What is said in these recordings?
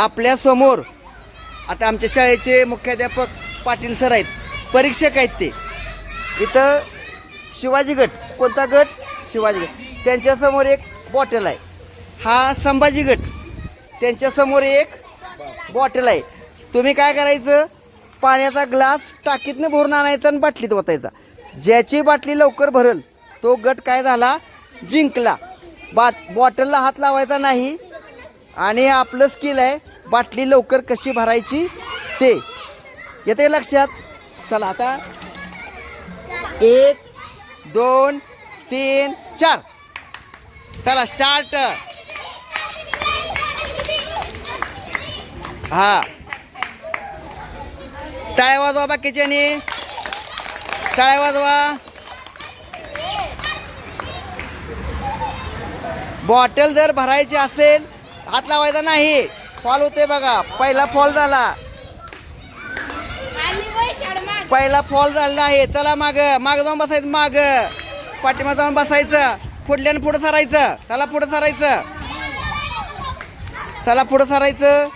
आपल्यासमोर आता आमच्या शाळेचे मुख्याध्यापक पाटील सर आहेत परीक्षक आहेत ते. इथं शिवाजी गट कोणता गट? शिवाजी गट. त्यांच्यासमोर एक बॉटल आहे. हा संभाजी गट. त्यांच्यासमोर एक बॉटल आहे. तुम्ही काय करायचं? पाण्याचा ग्लास टाकीतनं भरून आणायचा आणि बाटलीत ओतायचा. ज्याची बाटली लवकर भरल तो गट काय झाला? जिंकला. बा बॉटलला हात लावायचा नाही. आणि आपलं स्किल आहे बाटली लवकर कशी भरायची ते. येते लक्षात? चला आता. एक दोन तीन चार. चला स्टार्ट हा. टाळ्या वाजवा बाकीच्यानी. टाळ्या वाजवा. बॉटल जर भरायची असेल हात लावायचा नाही. फॉल होते बघा. पहिला फॉल झाला. पहिला फॉल झालेला आहे. चला माग. माग जाऊन बसायचं माग. पाठीमाग जाऊन बसायचं. पुढल्यानं पुढं सरायचं. चला पुढं सरायचं. चला पुढं सरायचं.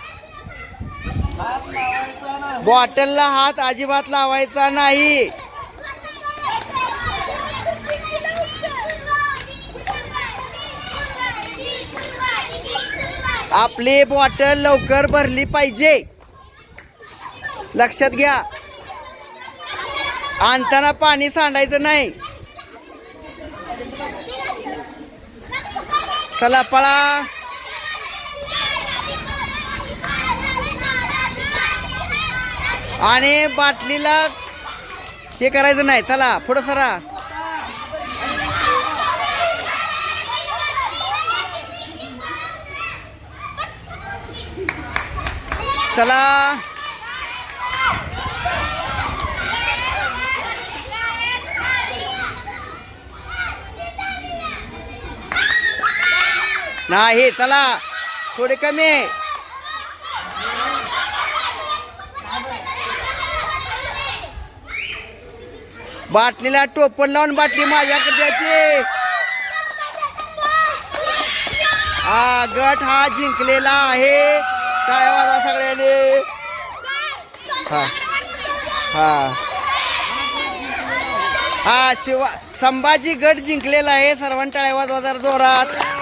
बॉटलला हात अजिबात लावायचा नाही. आपली बॉटल लवकर भरली पाहिजे. लक्षात घ्या. आणताना पाणी सांडायचं नाही. चला पळा. आणि बाटलीला हे करायचं नाही. चला पुढं सरा. चला. नाही चला. थोडे कमी. आहे. बाटलीला टोपण लावून बाटली माझ्याकडे द्यायची. हा गट हा जिंकलेला आहे. टाळ्या वाजा सगळ्यांनी? हा. हा. हा शिवा संभाजी गड जिंकलेला आहे सर्वांनी टाळ्या वाजवा जोरात.